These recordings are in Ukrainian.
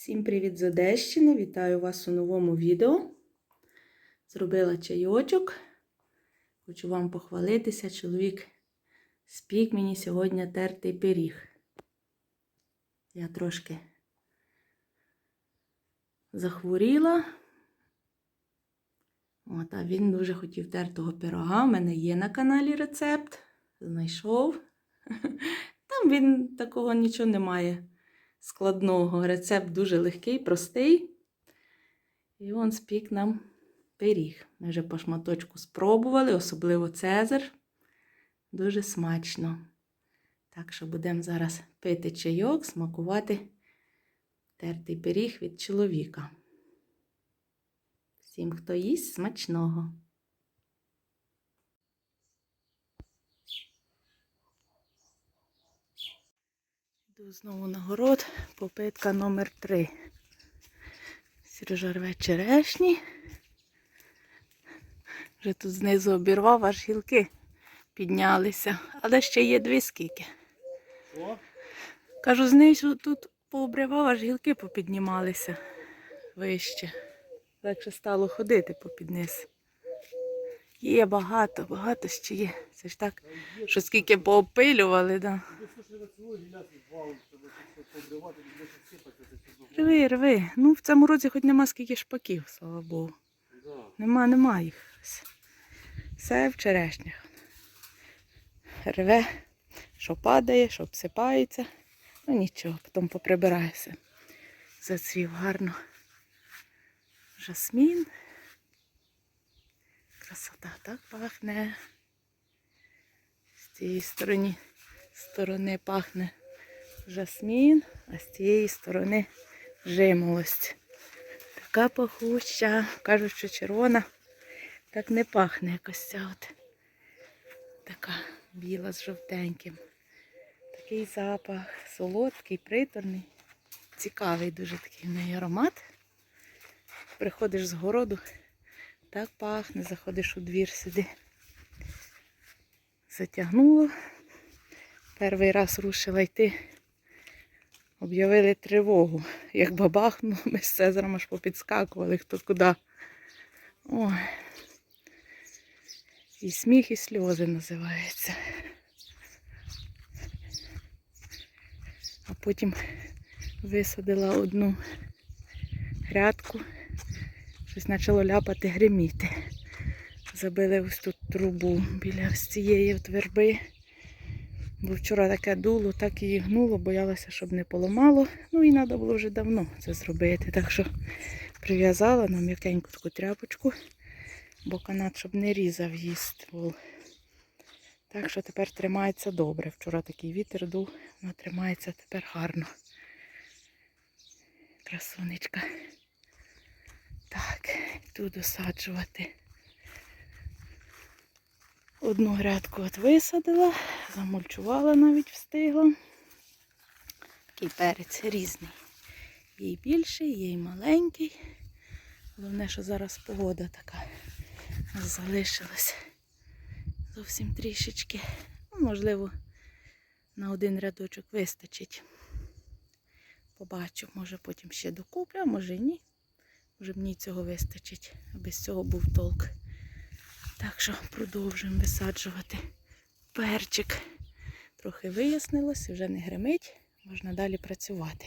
Всім привіт з Одещини! Вітаю вас у новому відео. Зробила чайочок. Хочу вам похвалитися. Чоловік спік мені сьогодні тертий пиріг. Я трошки захворіла. От, а він дуже хотів тертого пирога. У мене є на каналі рецепт. Знайшов. Там він такого нічого немає складного. Рецепт дуже легкий, простий. І він спік нам пиріг. Ми вже по шматочку спробували, особливо Цезар. Дуже смачно. Так що будемо зараз пити чайок, смакувати тертий пиріг від чоловіка. Всім, хто їсть, смачного. Йду знову на город, попитка номер 3 Сережа рве черешні. Вже тут знизу обірвав, аж гілки піднялися. Але ще є дві скільки. О, Кажу, знизу тут пообривав, аж гілки попіднімалися вище. Легше стало ходити попід низ. Є багато, багато ще є. Це ж так, що скільки поопилювали, да. Рви, рви. Ну, в цьому році хоч нема скільки шпаків, слава Богу. Нема, нема їх. Все в черешнях. Рве, що падає, що обсипається. Ну нічого, потім поприбирається. Зацвів гарно. Жасмін. Красота так пахне. З цієї сторони, сторони пахне жасмін, а з цієї сторони жимолость. Така пахуща. Кажуть, що червона так не пахне якось ця от. Така біла з жовтеньким. Такий запах солодкий, приторний. Цікавий дуже такий в неї аромат. Приходиш з городу, так пахне, заходиш у двір сюди. Затягнуло. Перший раз рушила йти. Об'явили тривогу. Як бабахнуло, ми з Цезарем аж попідскакували хто куди. Ой. І сміх, і сльози називається. А потім висадила одну грядку. Щось почало ляпати, гриміти. Забили ось тут трубу біля цієї верби. Бо вчора таке дуло, так її гнуло, боялася, щоб не поламало. Ну і треба було вже давно це зробити. Так що прив'язала на м'якеньку таку тряпочку, бо канат, щоб не різав її ствол. Так що тепер тримається добре. Вчора такий вітер дув, вона тримається тепер гарно. Красунечка. Так, йду досаджувати. Одну грядку от висадила, замульчувала навіть встигла. Такий перець різний. Є й більший, є й маленький. Головне, що зараз погода така залишилась зовсім трішечки. Ну, можливо, на один рядочок вистачить. Побачу, може потім ще докуплю, а може і ні. Може мені цього вистачить, аби з цього був толк. Так що продовжуємо висаджувати перчик. Трохи вияснилось, вже не гримить, можна далі працювати.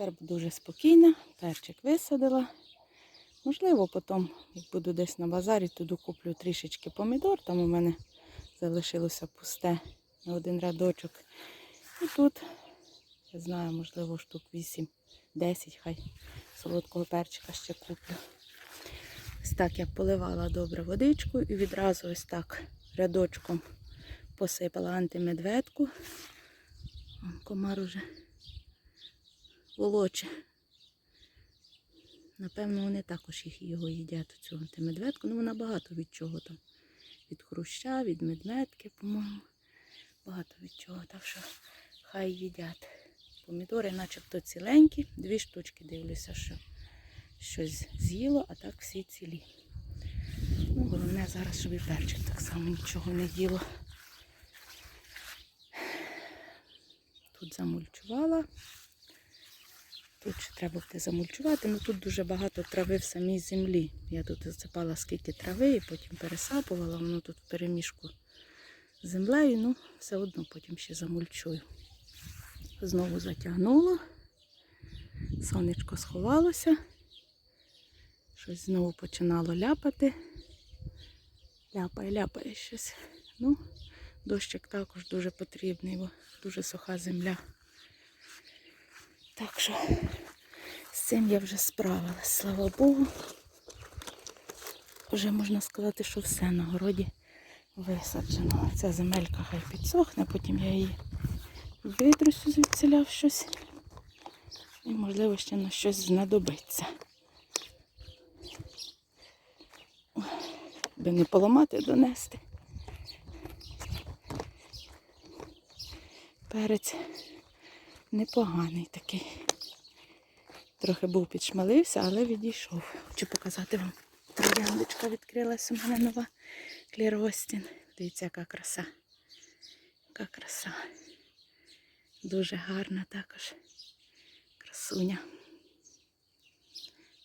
Тепер дуже спокійна. Перчик висадила. Можливо, потім, як буду десь на базарі, туди куплю трішечки помідор. Там у мене залишилося пусте на один рядочок. І тут, я знаю, можливо, штук 8-10, хай солодкого перчика ще куплю. Ось так я поливала добре водичку і відразу ось так рядочком посипала антимедведку. Комар уже волоче. Напевно, вони також їх його їдять, цю антимедведку. Ну, вона багато від чого там. Від хруща, від медведки, по-моєму. Багато від чого. Так що хай їдять. Помідори начебто ціленькі. Дві штучки дивлюся, що щось з'їло, а так всі цілі. Ну, головне зараз, щоб і перчик так само нічого не їло. Тут замульчувала. Тут ще треба буде замульчувати, але тут дуже багато трави в самій землі. Я тут засипала скільки трави і потім пересапувала, воно тут в переміжку з землею, ну все одно потім ще замульчую. Знову затягнуло, сонечко сховалося, щось знову починало ляпати. Ляпає, ляпає щось. Ну, дощик також дуже потрібний, бо дуже суха земля. Так що з цим я вже справилась, слава Богу. Вже можна сказати, що все на городі висаджено. Ця земелька хай підсохне, потім я її витрусю звідсіля в щось. І, можливо, ще на щось знадобиться. Би не поламати, донести. Перець непоганий такий. Трохи був підшмалився, але відійшов. Хочу показати вам. Трояндочка відкрилась у мене нова кліростін. Дивіться, яка краса. Яка краса. Дуже гарна також. Красуня.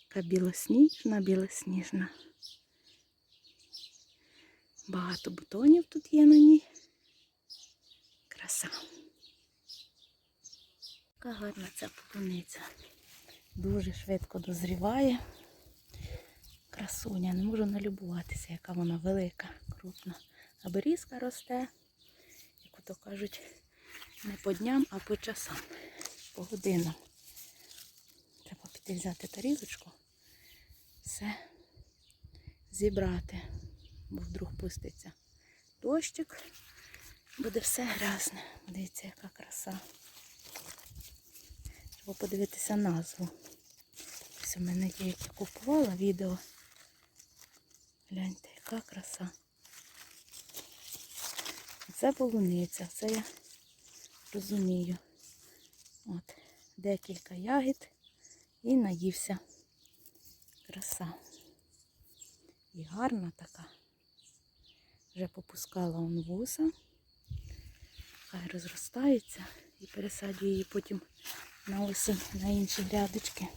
Така білосніжна, білосніжна. Багато бутонів тут є на ній. Краса. Яка гарна ця полуниця. Дуже швидко дозріває. Красуня, не можу налюбуватися, яка вона велика, крупна. А берізка росте, як то кажуть, не по дням, а по часам, по годинам. Треба піти взяти тарілочку, все зібрати, бо вдруг пуститься дощик, буде все грязне. Дивіться, яка краса. Треба подивитися назву. Ось у мене є, як я купувала відео. Гляньте, яка краса. Це полуниця, це я розумію. От, декілька ягід і наївся. Краса. І гарна така. Вже попускала он вуса. Хай розростається і пересаджую її потім на осінь на інші грядочки.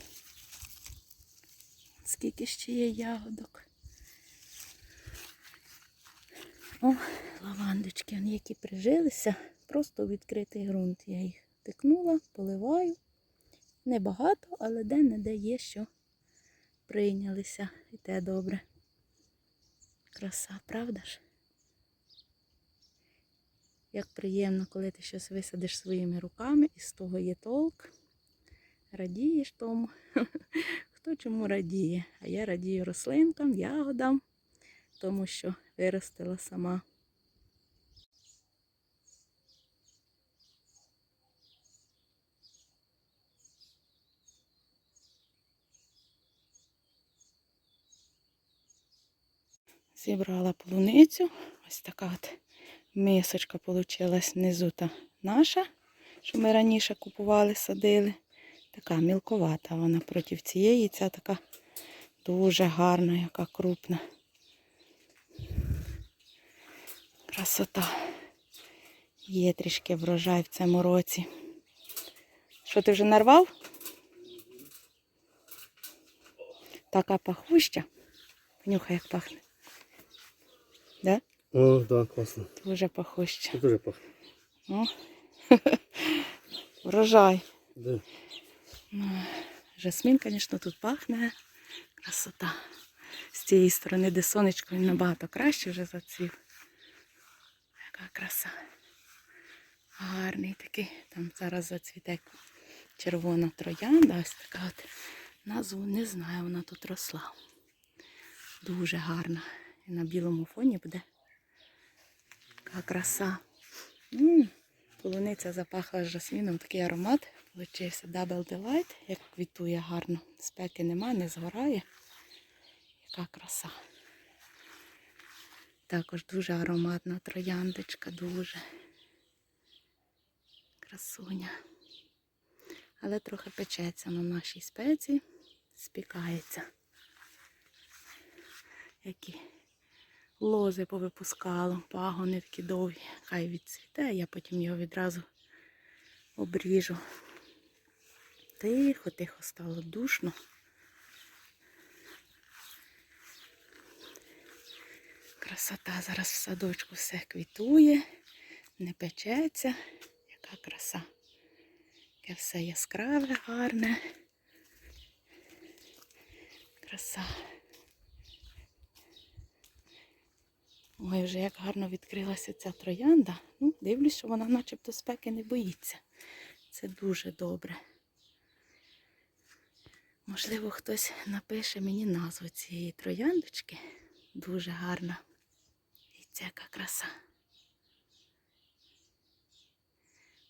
Скільки ще є ягодок. О, лавандочки, вони які прижилися, просто відкритий ґрунт. Я їх тикнула, поливаю. Небагато, але де-не-де є, що прийнялися. І те добре. Краса, правда ж? Як приємно, коли ти щось висадиш своїми руками і з того є толк. Радієш тому. Хто чому радіє? А я радію рослинкам, ягодам, тому що виростила сама. Зібрала полуницю. Ось така от мисочка вийшла внизу та наша, що ми раніше купували, садили. Така мілковата вона проти цієї. Ця така дуже гарна, яка крупна. Красота. Є трішки врожай в цьому році. Що ти вже нарвав? Така пахуща. Понюхай, як пахне. Да? О, да, класно. Дуже пахуща. Дуже пахне. О. Врожай. Да. Ну, жасмін, звісно, тут пахне. Красота. З цієї сторони, де сонечко, він набагато краще вже зацвів. Яка краса. Гарний такий. Там зараз зацвіте червона троянда. Ось така от назву не знаю, вона тут росла. Дуже гарна. І на білому фоні буде така краса. м Полуниця запахла з жасміном, такий аромат. Получився Double Delight, як квітує гарно. Спеки нема, не згорає. Яка краса. Також дуже ароматна трояндочка, дуже красуня. Але трохи печеться на нашій спеці, спікається. Які лози повипускало, пагони такі довгі. Хай відцвіте, я потім його відразу обріжу. Тихо, тихо стало душно. Красота зараз в садочку все квітує, не печеться. Яка краса. Яке все яскраве, гарне. Краса. Ой, вже як гарно відкрилася ця троянда. Ну, дивлюсь, що вона начебто спеки не боїться. Це дуже добре. Можливо, хтось напише мені назву цієї трояндочки. Дуже гарна. І яка краса.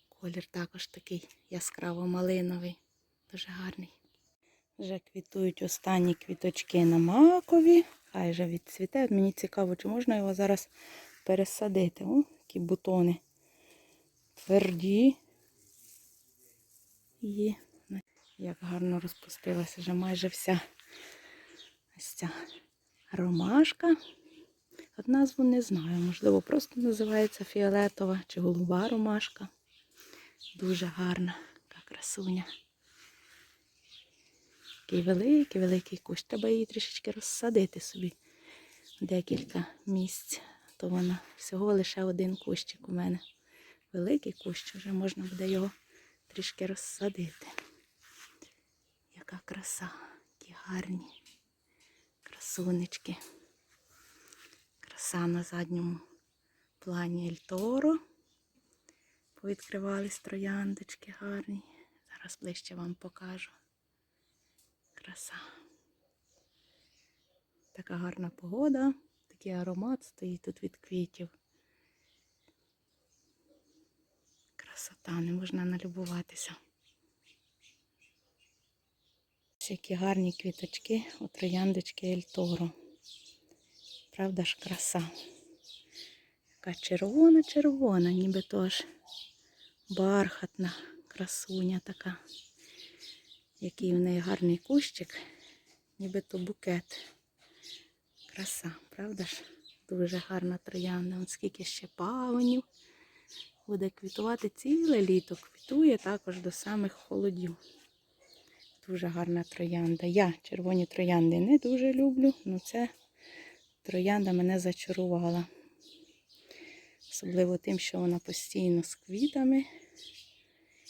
Колір також такий яскраво-малиновий, дуже гарний. Вже квітують останні квіточки на макові. Хай вже відцвіте. Мені цікаво, чи можна його зараз пересадити. О, які бутони тверді. І як гарно розпустилася вже майже вся ось ця ромашка. От назву не знаю, можливо, просто називається фіолетова чи голуба ромашка. Дуже гарна, яка красуня. Такий великий, великий кущ. Треба її трішечки розсадити собі декілька місць. То вона всього лише один кущик у мене. Великий кущ, вже можна буде його трішки розсадити. Яка краса, які гарні красунечки. Краса на задньому плані Ельторо. Повідкривались трояндочки гарні. Зараз ближче вам покажу. Краса. Така гарна погода, такий аромат стоїть тут від квітів. Красота, не можна налюбуватися. Ось Які гарні квіточки у трояндочки Ельторо. Правда ж краса. Яка червона-червона, ніби тож бархатна красуня така. Який в неї гарний кущик, ніби то букет. Краса, правда ж? Дуже гарна троянда. От скільки ще пагонів. Буде квітувати ціле літо. Квітує також до самих холодів. Дуже гарна троянда. Я червоні троянди не дуже люблю, але це троянда мене зачарувала. Особливо тим, що вона постійно з квітами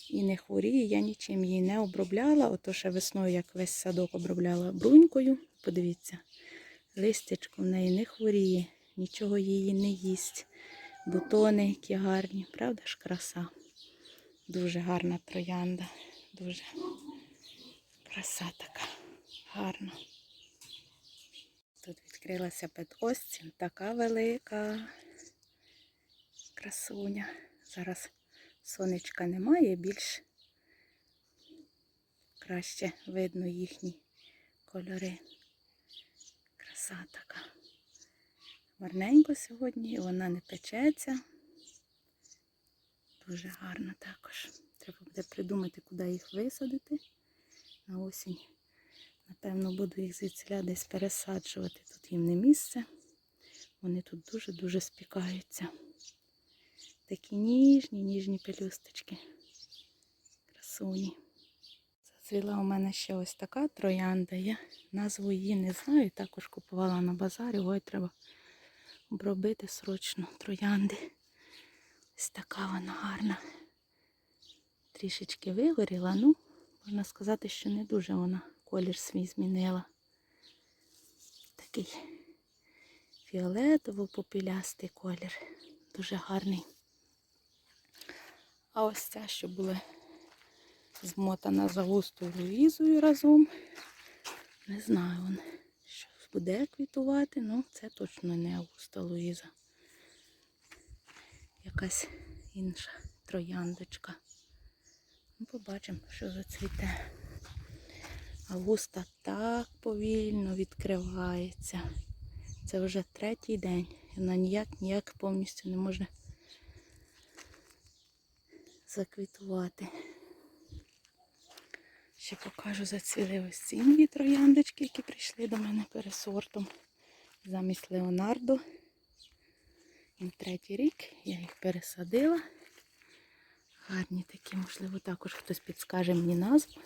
і не хворіє. Я нічим її не обробляла. Ото ще весною, як весь садок обробляла брунькою. Подивіться, листячко в неї не хворіє, нічого її не їсть. Бутони які гарні, правда ж краса? Дуже гарна троянда. Дуже краса така гарна. Тут відкрилася петостін, така велика красуня. Зараз сонечка немає, більш краще видно їхні кольори. Краса така. Гарненько сьогодні, вона не печеться. Дуже гарно також. Треба буде придумати, куди їх висадити на осінь. Напевно, буду їх звідсіля десь пересаджувати. Тут їм не місце. Вони тут дуже-дуже спікаються. Такі ніжні, ніжні пелюсточки. Красуні. Зацвіла у мене ще ось така троянда. Я назву її не знаю. Також купувала на базарі. Ой, треба обробити срочно троянди. Ось така вона гарна. Трішечки вигоріла, ну, Можна сказати, що не дуже вона колір свій змінила. Такий фіолетово-попілястий колір. Дуже гарний. А ось ця, що була змотана за густою Луїзою разом. Не знаю, вон, що буде квітувати, ну це точно не Августа Луїза. Якась інша трояндочка. Ну, побачимо, що зацвіте. Августа так повільно відкривається. Це вже третій день. Вона ніяк ніяк повністю не може заквітувати. Ще покажу зацвіли дві трояндочки, які прийшли до мене пересортом. Замість Леонардо. Їм третій рік. Я їх пересадила. Гарні такі, можливо, також хтось підскаже мені назву.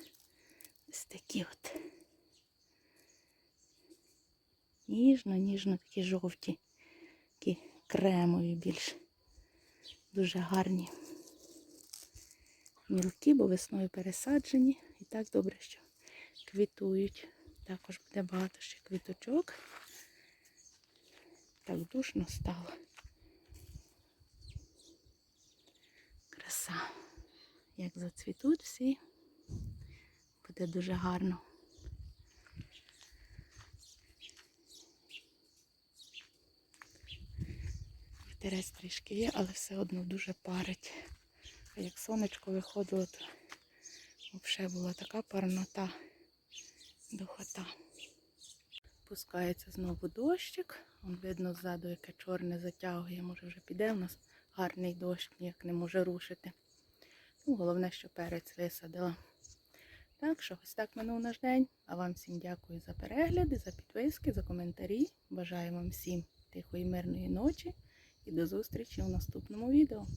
Ось такі от. Ніжно, ніжно такі жовті, такі кремові більш. Дуже гарні. Мілкі, бо весною пересаджені. І так добре, що квітують. Також буде багато ще квіточок. Так душно стало. Краса. Як зацвітуть всі, буде дуже гарно. Вітерець трішки є, але все одно дуже парить. А як сонечко виходило, то взагалі була така парнота, духота. Пускається знову дощик. Вон видно ззаду, яке чорне затягує. Може вже піде у нас гарний дощ, ніяк не може рушити. Ну, головне, що перець висадила. Так що ось так минув наш день. А вам всім дякую за перегляди, за підписки, за коментарі. Бажаю вам всім тихої мирної ночі і до зустрічі у наступному відео.